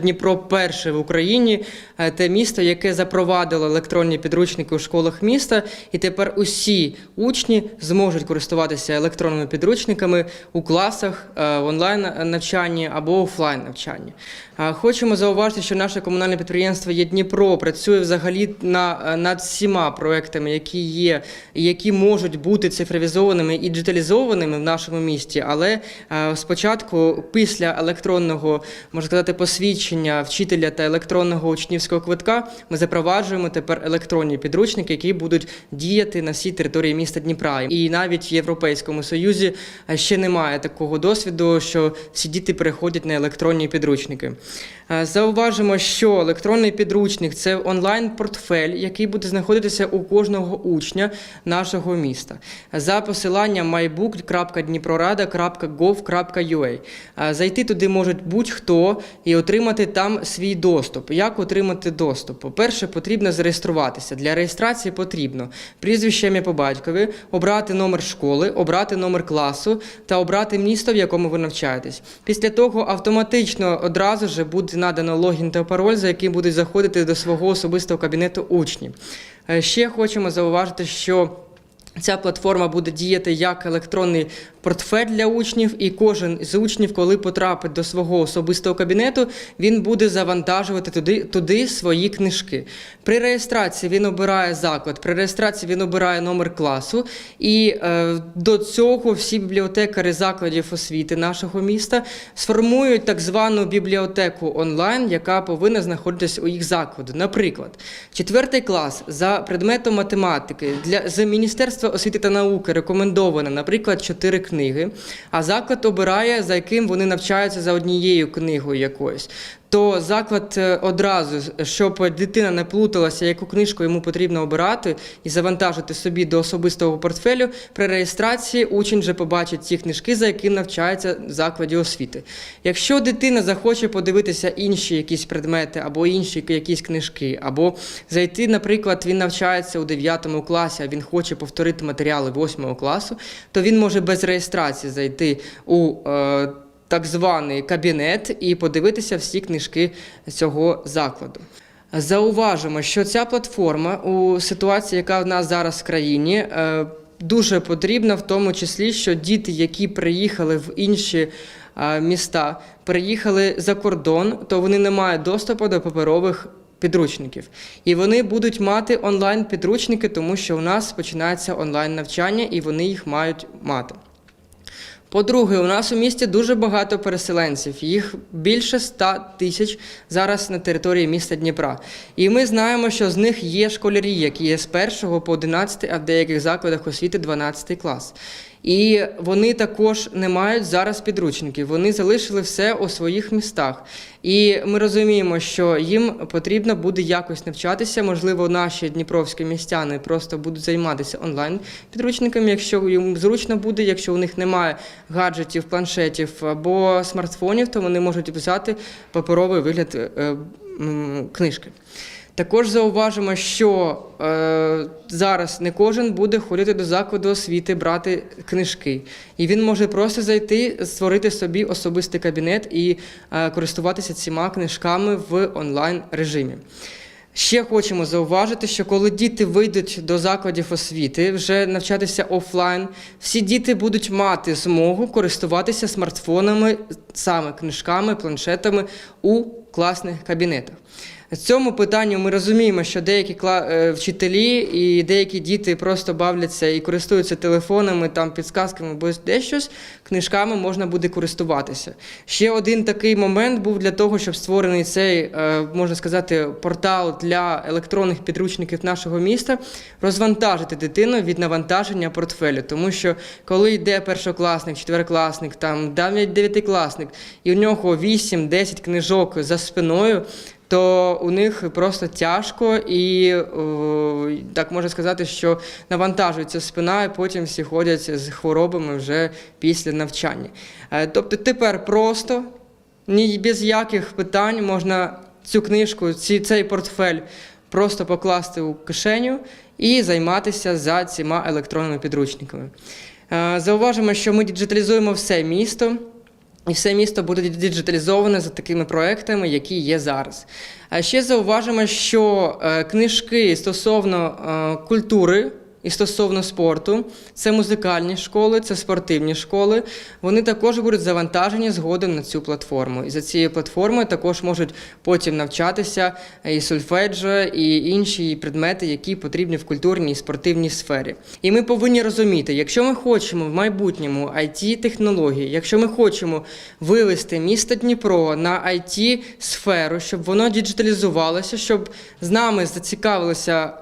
Дніпро перше в Україні е, те місто, яке запровадило електронні підручники у школах міста, і тепер усі учні зможуть користуватися електронними підручниками у класах е, в онлайн навчанні або офлайн навчанні. Хочемо зауважити, що наше комунальне підприємство є Дніпро працює взагалі на, е, над всіма проектами, які є, які можуть бути цифровізованими і діджиталізованими в нашому місті. Але е, спочатку, після електронного, можна сказати, посвідчення вчителя та електронного учнівського квитка, ми запроваджуємо тепер електронні підручники, які будуть діяти на всій території міста Дніпра. І навіть в Європейському Союзі е, ще немає такого досвіду, що всі діти переходять на електронні підручники. Е, Зауважимо, що електронний підручник це онлайн-портфель, який буде знаходитися у кожного учня нашого міста. За посиланням mybook.dniprorada.gov.ua. Е, Зайти туди можуть будь-хто і отримати там свій доступ. Як отримати доступ? По-перше, потрібно зареєструватися. Для реєстрації потрібно прізвище ім'я по батькові, обрати номер школи, обрати номер класу та обрати місто, в якому ви навчаєтесь. Після того автоматично одразу ж буде надано логін та пароль, за яким будуть заходити до свого особистого кабінету учні. Е, Ще хочемо зауважити, що Ця платформа буде діяти як електронний портфель для учнів, і кожен з учнів, коли потрапить до свого особистого кабінету, він буде завантажувати туди, туди свої книжки. При реєстрації він обирає заклад, при реєстрації він обирає номер класу, і е, до цього всі бібліотекари закладів освіти нашого міста сформують так звану бібліотеку онлайн, яка повинна знаходитись у їх закладу. Наприклад, четвертий клас за предметом математики для з Міністерства освіти та науки рекомендовано, наприклад, чотири книги, а заклад обирає, за яким вони навчаються за однією книгою якоюсь. То заклад е, одразу, щоб дитина не плуталася, яку книжку йому потрібно обирати і завантажити собі до особистого портфелю, при реєстрації учень вже побачить ті книжки, за яким навчається в закладі освіти. Якщо дитина захоче подивитися інші якісь предмети або інші якісь книжки, або зайти, наприклад, він навчається у 9 класі, а він хоче повторити матеріали 8 класу, то він може без реєстрації зайти у е, так званий кабінет і подивитися всі книжки цього закладу. Зауважимо, що ця платформа у ситуації, яка в нас зараз в країні, е, дуже потрібна, в тому числі, що діти, які приїхали в інші е, міста, приїхали за кордон, то вони не мають доступу до паперових. Підручників, і вони будуть мати онлайн підручники, тому що у нас починається онлайн навчання, і вони їх мають мати. По-друге, у нас у місті дуже багато переселенців. Їх більше 100 тисяч зараз на території міста Дніпра. І ми знаємо, що з них є школярі, які є з 1 по 11, а в деяких закладах освіти 12 клас. І вони також не мають зараз підручників. Вони залишили все у своїх містах. І ми розуміємо, що їм потрібно буде якось навчатися. Можливо, наші дніпровські містяни просто будуть займатися онлайн підручниками, якщо їм зручно буде, якщо у них немає гаджетів, планшетів або смартфонів, то вони можуть взяти паперовий вигляд е, книжки. Також зауважимо, що е, зараз не кожен буде ходити до закладу освіти, брати книжки. І він може просто зайти, створити собі особистий кабінет і е, користуватися цими книжками в онлайн режимі. Ще хочемо зауважити, що коли діти вийдуть до закладів освіти, вже навчатися офлайн, всі діти будуть мати змогу користуватися смартфонами, саме книжками, планшетами у класних кабінетах. В цьому питанні ми розуміємо, що деякі е, вчителі і деякі діти просто бавляться і користуються телефонами, там підсказками або дещось, книжками можна буде користуватися. Ще один такий момент був для того, щоб створений цей, е, можна сказати, портал для електронних підручників нашого міста, розвантажити дитину від навантаження портфелю. Тому що коли йде першокласник, четверокласник, там навіть дев'ятикласник, і у нього 8-10 книжок за спиною то у них просто тяжко і так можна сказати, що навантажується спина, і потім всі ходять з хворобами вже після навчання. Е, Тобто тепер просто ні без яких питань можна цю книжку, ці, цей портфель просто покласти у кишеню і займатися за цими електронними підручниками. Е, Зауважимо, що ми діджиталізуємо все місто. І все місто буде діджиталізоване за такими проектами, які є зараз. А ще зауважимо, що е, книжки стосовно е, культури і стосовно спорту, це музикальні школи, це спортивні школи. Вони також будуть завантажені згодом на цю платформу. І за цією платформою також можуть потім навчатися і сольфеджо, і інші предмети, які потрібні в культурній і спортивній сфері. І ми повинні розуміти, якщо ми хочемо в майбутньому it технології, якщо ми хочемо вивести місто Дніпро на it сферу, щоб воно діджиталізувалося, щоб з нами зацікавилися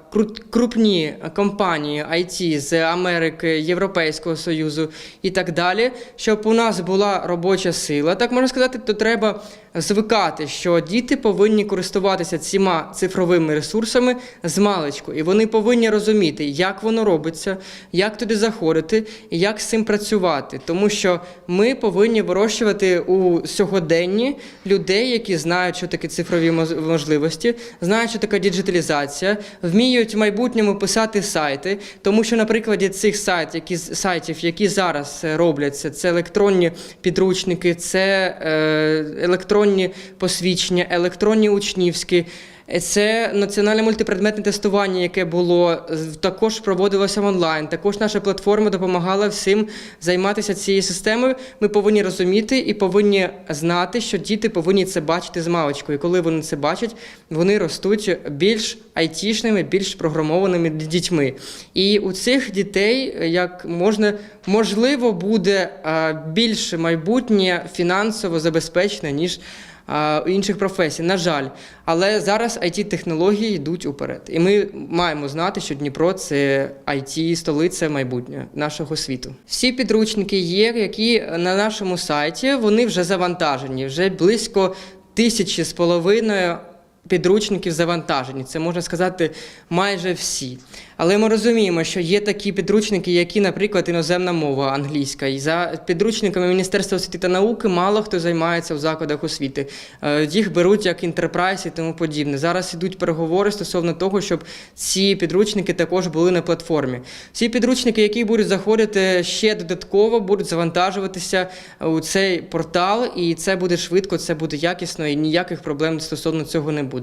крупні компанії IT з Америки, Європейського Союзу і так далі, щоб у нас була робоча сила, так можна сказати, то треба звикати, що діти повинні користуватися цими цифровими ресурсами з маличку, і вони повинні розуміти, як воно робиться, як туди заходити і як з цим працювати. Тому що ми повинні вирощувати у сьогоденні людей, які знають, що таке цифрові можливості, знають, що таке діджиталізація, вміють в майбутньому писати сайти, тому що на прикладі цих сайт, які, сайтів, які зараз е, робляться, це електронні підручники, це е, електронні посвідчення, електронні учнівські. Це національне мультипредметне тестування, яке було також проводилося онлайн. Також наша платформа допомагала всім займатися цією системою. Ми повинні розуміти і повинні знати, що діти повинні це бачити з маличку. І коли вони це бачать, вони ростуть більш айтішними, більш програмованими дітьми. І у цих дітей, е, як можна, можливо, буде е, більше майбутнє фінансово забезпечене, ніж інших професій, на жаль. Але зараз it технології йдуть уперед. І ми маємо знати, що Дніпро це it столиця майбутнього нашого світу. Всі підручники є, які на нашому сайті вони вже завантажені, вже близько тисячі з половиною. Підручників завантажені, це можна сказати майже всі. Але ми розуміємо, що є такі підручники, які, наприклад, іноземна мова англійська. І за підручниками Міністерства освіти та науки мало хто займається в закладах освіти. Е, Їх беруть як інтерпрайс і тому подібне. Зараз ідуть переговори стосовно того, щоб ці підручники також були на платформі. Ці підручники, які будуть заходити ще додатково, будуть завантажуватися у цей портал, і це буде швидко, це буде якісно, і ніяких проблем стосовно цього не буде.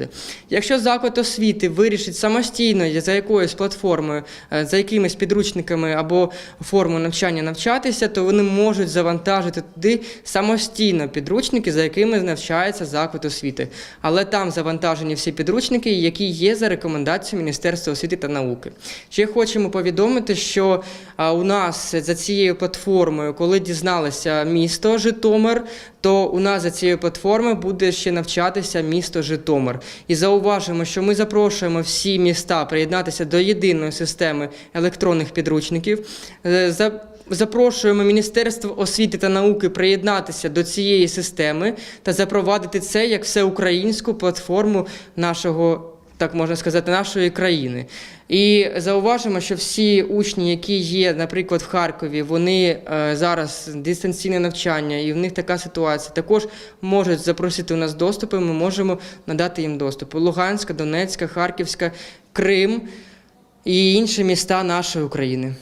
Якщо заклад освіти вирішить самостійно за якоюсь платформою, е, за якимись підручниками або формою навчання навчатися, то вони можуть завантажити туди самостійно підручники, за якими навчається заклад освіти. Але там завантажені всі підручники, які є за рекомендацією Міністерства освіти та науки. Ще хочемо повідомити, що у нас за цією платформою, коли дізналося місто Житомир, то у нас за цією платформою буде ще навчатися місто Житомир. І зауважимо, що ми запрошуємо всі міста приєднатися до єдиної системи електронних підручників. Е, Запрошуємо Міністерство освіти та науки приєднатися до цієї системи та запровадити це як всеукраїнську платформу нашого. Так можна сказати, нашої країни. І зауважимо, що всі учні, які є, наприклад, в Харкові, вони е, зараз дистанційне навчання, і в них така ситуація, також можуть запросити у нас доступи. Ми можемо надати їм доступ. Луганська, Донецька, Харківська, Крим і інші міста нашої України.